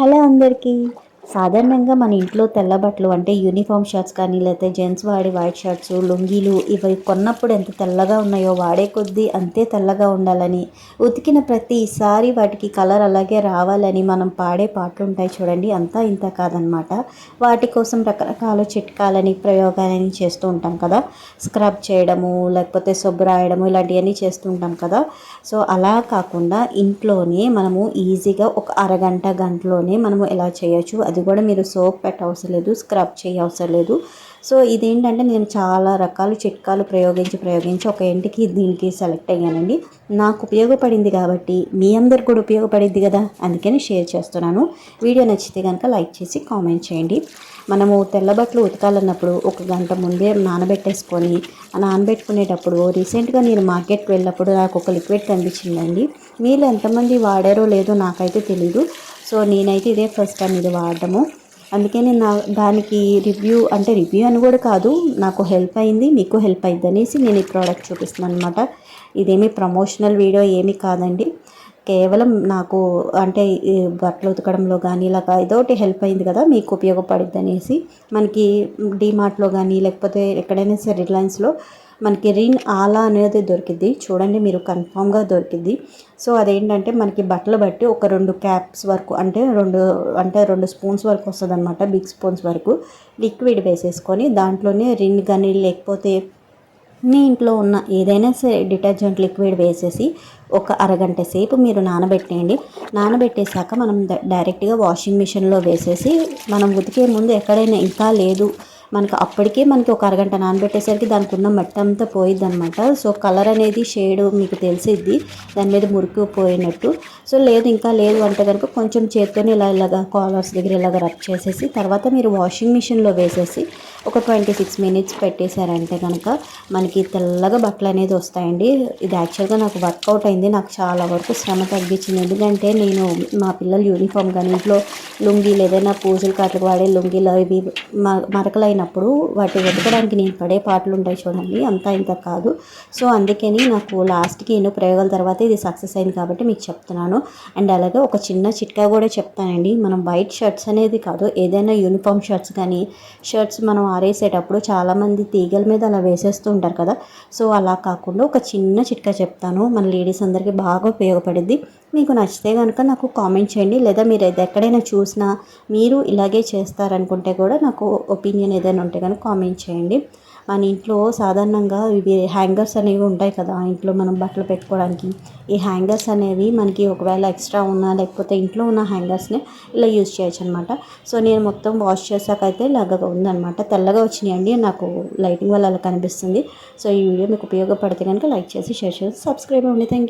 Hello అందరికీ. సాధారణంగా మన ఇంట్లో తెల్ల బట్టలు అంటే యూనిఫామ్ షర్ట్స్ కానీ లేకపోతే జెంట్స్ వాడి వైట్ షర్ట్స్ లుంగీలు ఇవి కొన్నప్పుడు ఎంత తెల్లగా ఉన్నాయో వాడే కొద్దీ అంతే తెల్లగా ఉండాలని. ఉతికిన ప్రతిసారి వాటికి కలర్ అలాగే రావాలని మనం పాడే పాటలు ఉంటాయి చూడండి. అంతా ఇంత కాదనమాట. వాటి కోసం రకరకాల చిట్కాలని ప్రయోగాలని చేస్తూ ఉంటాం కదా. స్క్రబ్ చేయడము లేకపోతే శుభ్రాయడము రాయడము ఇలాంటివన్నీ చేస్తూ ఉంటాం కదా. సో అలా కాకుండా ఇంట్లోనే మనము ఈజీగా ఒక అరగంట గంటలోనే మనము ఎలా చేయొచ్చు అది కూడా మీరు సోప్ పెట్ట లేదు స్క్రబ్ చేయవసరం లేదు. సో ఇదేంటంటే నేను చాలా రకాల చిట్కాలు ప్రయోగించి ప్రయోగించి ఒక ఇంటికి దీనికి సెలెక్ట్ అయ్యానండి. నాకు ఉపయోగపడింది కాబట్టి మీ అందరికి కూడా ఉపయోగపడింది కదా? అందుకని షేర్ చేస్తున్నాను. వీడియో నచ్చితే కనుక లైక్ చేసి కామెంట్ చేయండి. మనము తెల్ల బట్టలు ఉతకాలన్నప్పుడు ఒక గంట ముందే నానబెట్టేసుకొని నానబెట్టుకునేటప్పుడు రీసెంట్గా నేను మార్కెట్కి వెళ్ళినప్పుడు నాకు ఒక లిక్విడ్ కనిపించిందండి. మీరు ఎంతమంది వాడారో లేదో నాకైతే తెలీదు. సో నేనైతే ఇదే ఫస్ట్ టైం ఇది వాడటము అందుకే నేను నా దానికి రివ్యూ అంటే రివ్యూ అని కూడా కాదు నాకు హెల్ప్ అయింది మీకు హెల్ప్ అయింది అనేసి నేను ఈ ప్రోడక్ట్ చూపిస్తున్నాను అనమాట ఇదేమి ప్రమోషనల్ వీడియో ఏమీ కాదండి. కేవలం నాకు అంటే బట్టలు ఉతకడంలో కానీ ఇలాగా ఏదో ఒకటి హెల్ప్ అయింది కదా మీకు ఉపయోగపడుద్ది అనేసి మనకి డీమార్ట్లో కానీ లేకపోతే ఎక్కడైనా సరే రిలయన్స్లో మనకి రిన్ ఆలా అనేది దొరికిద్ది. చూడండి మీరు కన్ఫామ్గా దొరికిద్ది. సో అదేంటంటే మనకి బట్టలు బట్టి ఒక రెండు క్యాప్స్ వరకు అంటే రెండు అంటే రెండు స్పూన్స్ వరకు వస్తుంది అనమాట బిగ్ స్పూన్స్ వరకు లిక్విడ్ వేసేసుకొని దాంట్లోనే రిన్ కానీ లేకపోతే మీ ఇంట్లో ఉన్న ఏదైనా సరే డిటర్జెంట్ లిక్విడ్ వేసేసి ఒక అరగంట సేపు మీరు నానబెట్టేయండి. నానబెట్టేశాక మనం డైరెక్ట్గా వాషింగ్ మిషన్లో వేసేసి మనం ఉతికే ముందు ఎక్కడైనా ఇంకా లేదు మనకు అప్పటికే మనకి ఒక అరగంట నానబెట్టేసరికి దానికి ఉన్న మట్టి అంతా పోయిద్ది అనమాట సో కలర్ అనేది షేడ్ మీకు తెలిసిద్ది. దాని మీద మురికి పోయినట్టు. సో లేదు ఇంకా లేదు అంటే కనుక కొంచెం చేత్తోనే ఇలా ఇలాగా కాలర్స్ దగ్గర ఇలాగ రబ్ చేసేసి తర్వాత మీరు వాషింగ్ మిషన్లో వేసేసి ఒక ట్వంటీ సిక్స్ మినిట్స్ పెట్టేశారంటే కనుక మనకి తెల్లగా బట్టలు అనేది వస్తాయండి. ఇది యాక్చువల్గా నాకు వర్కౌట్ అయింది. నాకు చాలా వరకు శ్రమ తగ్గించింది. ఎందుకంటే నేను మా పిల్లలు యూనిఫామ్ కానీ ఇంట్లో లుంగీలు ఏదైనా పూజలు కాట్లకు వాడే లుంగీలు ఇవి మరకలైనప్పుడు వాటి వెతకడానికి నేను పడే పాటలు ఉంటాయి చూడండి అంతా ఇంత కాదు. సో అందుకని నాకు లాస్ట్కి ఎన్నో ప్రయోగాల తర్వాత ఇది సక్సెస్ అయింది కాబట్టి మీకు చెప్తున్నాను. అండ్ అలాగే ఒక చిన్న చిట్కా కూడా చెప్తానండి. మనం వైట్ షర్ట్స్ అనేది కాదు ఏదైనా యూనిఫామ్ షర్ట్స్ కానీ షర్ట్స్ మనం ఆరేసేటప్పుడు చాలామంది తీగల మీద అలా వేసేస్తూ ఉంటారు కదా. సో అలా కాకుండా ఒక చిన్న చిట్కా చెప్తాను. మన లేడీస్ అందరికీ బాగా ఉపయోగపడింది మీకు నచ్చితే కనుక నాకు కామెంట్ చేయండి. లేదా మీరు ఎక్కడైనా చూసినా మీరు ఇలాగే చేస్తారనుకుంటే కూడా నాకు ఒపీనియన్ ఏదైనా ఉంటే కనుక కామెంట్ చేయండి. మన ఇంట్లో సాధారణంగా ఇవి హ్యాంగర్స్ అనేవి ఉంటాయి కదా ఇంట్లో మనం బట్టలు పెట్టుకోవడానికి. ఈ హ్యాంగర్స్ అనేవి మనకి ఒకవేళ ఎక్స్ట్రా ఉన్నా లేకపోతే ఇంట్లో ఉన్న హ్యాంగర్స్ని ఇలా యూజ్ చేయొచ్చు అనమాట సో నేను మొత్తం వాష్ చేసాక అయితే ఇలాగ ఉందనమాట తెల్లగా వచ్చినాయండి నాకు లైటింగ్ వల్ల అలా కనిపిస్తుంది. సో ఈ వీడియో మీకు ఉపయోగపడితే కనుక లైక్ చేసి షేర్ చేసి సబ్స్క్రైబ్ అవ్వండి. థ్యాంక్